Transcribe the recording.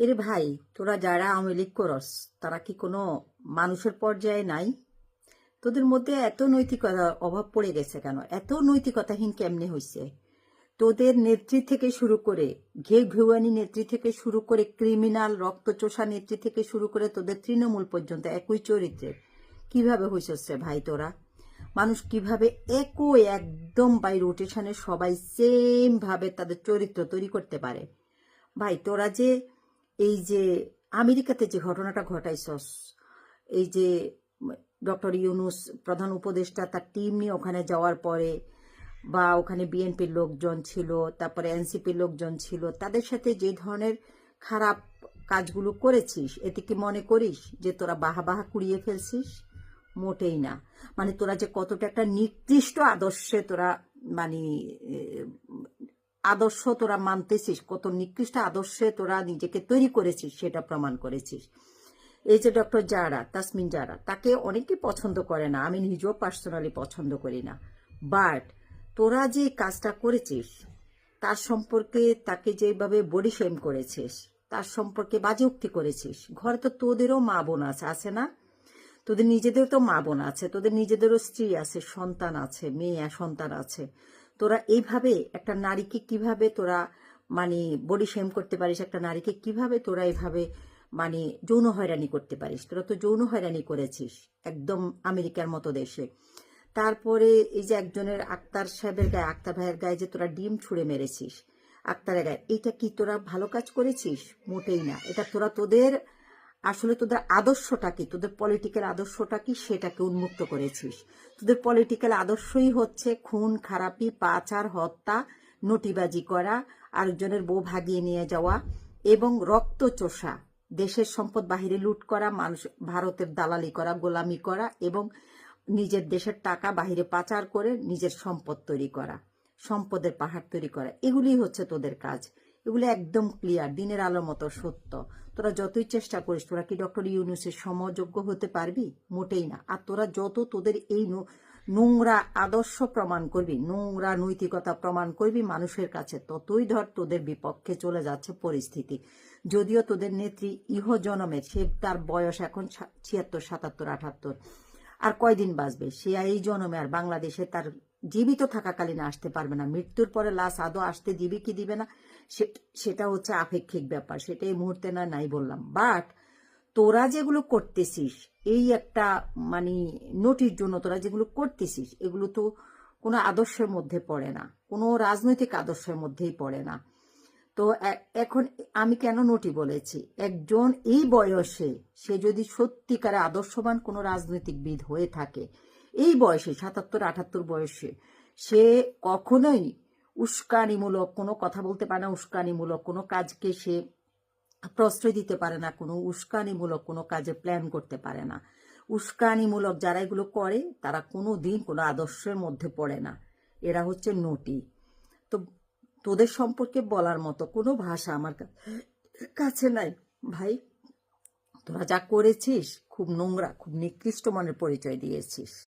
এরে ভাই, তোরা যারা আওয়ামী লীগ করস, তারা কি কোনো মানুষের পর্যায়ে নাই? তোদের মধ্যে এত নৈতিকতার অভাব পড়ে গেছে কেন? এত নৈতিকতাহীন কেমনে হইছে? তোদের নেত্রী থেকে শুরু করে ঘে ঘেউয়ানি নেত্রী থেকে শুরু করে ক্রিমিনাল রক্তচোষা নেত্রী থেকে শুরু করে তোদের তৃণমূল পর্যন্ত একই চরিত্রের। কীভাবে হয়েছে ভাই তোরা? মানুষ কীভাবে একই একদম বাই রোটেশনে সবাই সেম ভাবে তাদের চরিত্র তৈরি করতে পারে? ভাই তোরা যে এই যে আমেরিকাতে যে ঘটনাটা ঘটাইছস এই যে ডক্টর ইউনুস প্রধান উপদেষ্টা তার টিম নিয়ে ওখানে যাওয়ার পরে বা ওখানে বিএনপির লোকজন ছিল, তারপরে এনসিপির লোকজন ছিল, তাদের সাথে যে ধরনের খারাপ কাজগুলো করেছিস, এতে কি মনে করিস যে তোরা বাহা বাহা কুড়িয়ে ফেলছিস? মোটেই না। মানে তোরা যে কতটা একটা নির্দিষ্ট আদর্শে তোরা মানে আদর্শ তোরা মানতেছিস, কত নিকৃষ্ট আদর্শে তোরা নিজেকে তৈরি করেছিস, সেটা প্রমাণ করেছিস। এই যে ডক্টর জারা, তাসমিন জারা, তাকে অনেকে পছন্দ করে না, আমি নিজেও পার্সোনালি পছন্দ করি না। বাট তোরা যে কাজটা করেছিস, তার সম্পর্কে তাকে যেভাবে বডি শেম করেছিস, তার সম্পর্কে বাজে উক্তি করেছিস, ঘরে তো তোদেরও মা বোন আছে আছে না? তোদের নিজেদের তো মা বোন আছে, তোদের নিজেদেরও স্ত্রী আছে, সন্তান আছে, মেয়ে, সন্তান আছে। তোরা এইভাবে একটা নারীকে কীভাবে তোরা মানে বডি শেম করতে পারিস, একটা নারীকে কীভাবে তোরা এইভাবে মানে যৌন হয়রানি করতে পারিস? তোরা তো যৌন হয়রানি করেছিস, একদম আমেরিকার মতো দেশে। তারপরে এই যে একজনের আক্তার সাহেবের গায়ে, আক্তার ভাইয়ের গায়ে যে তোরা ডিম ছুঁড়ে মেরেছিস, আক্তারের গায়ে এটা কি তোরা ভালো কাজ করেছিস? মোটেই না। এটা তোরা তোদের আসলে তোদের আদর্শটা কি? তোদের পলিটিক্যাল আদর্শটা কি? সেটাকে উন্মুক্ত করেছিস। তোদের পলিটিক্যাল আদর্শই হচ্ছে খুন, খারাপি, পাচার, হত্যা নটিবাজি করা, আরেকজনের বউ ভাগিয়ে নিয়ে যাওয়া এবং রক্ত চোষা দেশের সম্পদ বাহিরে লুট করা, মানুষ ভারতের দালালি করা, গোলামি করা এবং নিজের দেশের টাকা বাহিরে পাচার করে নিজের সম্পদ তৈরি করা, সম্পদের পাহাড় তৈরি করা। এগুলি হচ্ছে তোদের কাজ। এগুলো একদম ক্লিয়ার দিনের আলোর মতো, সত্য। তোরা যতই চেষ্টা করিস, তোরা কি ডক্টর ইউনুসের সমযোগ্য হতে পারবি? মোটেই না। আর তোরা যত তোদের এই নোংরা আদর্শ প্রমাণ করবি, নোংরা নৈতিকতা প্রমাণ করবি মানুষের কাছে, ততই ধর তোদের বিপক্ষে চলে যাচ্ছে পরিস্থিতি। যদিও তোদের নেত্রী ইহ জনমের, সে তার বয়স এখন ছিয়াত্তর, সাতাত্তর, আটাত্তর। আর কয়দিন বাঁচবে? সে এই জনমে আর বাংলাদেশে তার জীবিত থাকাকালীন আসতে পারবে না। মৃত্যুর পরে লাশ আদৌ আসতে দিবে কি দিবে না সেটা হচ্ছে আপেক্ষিক ব্যাপার। সেটা এই মুহূর্তে না, নাই বললাম। বাট তোরা যেগুলো করতেছিস, এই একটা মানে নোটির জন্য তোরা যেগুলো করতেছিস, এগুলো তো কোনো আদর্শের মধ্যে পড়ে না। কোনো রাজনৈতিক আদর্শের মধ্যেই পড়ে না। তো এখন আমি কেন নোটি বলেছি? একজন এই বয়সে সে যদি সত্যিকারে আদর্শবান কোনো রাজনৈতিকবিদ হয়ে থাকে এই বয়সে, সাতাত্তর, আটাত্তর বয়সে, সে কখনোই উস্কানিমূলক কোনো কথা বলতে পারে না, উস্কানিমূলক কোনো কাজকে সে প্রশ্রয় দিতে পারে না, কোনো উস্কানিমূলক কোনো কাজে প্ল্যান করতে পারে না। উস্কানিমূলক যারা এগুলো করে, তারা কোনো দিন কোনো আদর্শের মধ্যে পড়ে না। এরা হচ্ছে নটি। তো তোদের সম্পর্কে বলার মতো কোনো ভাষা আমার কাছে নাই। ভাই, তোরা যা করেছিস, খুব নোংরা, খুব নিকৃষ্ট মনের পরিচয় দিয়েছিস।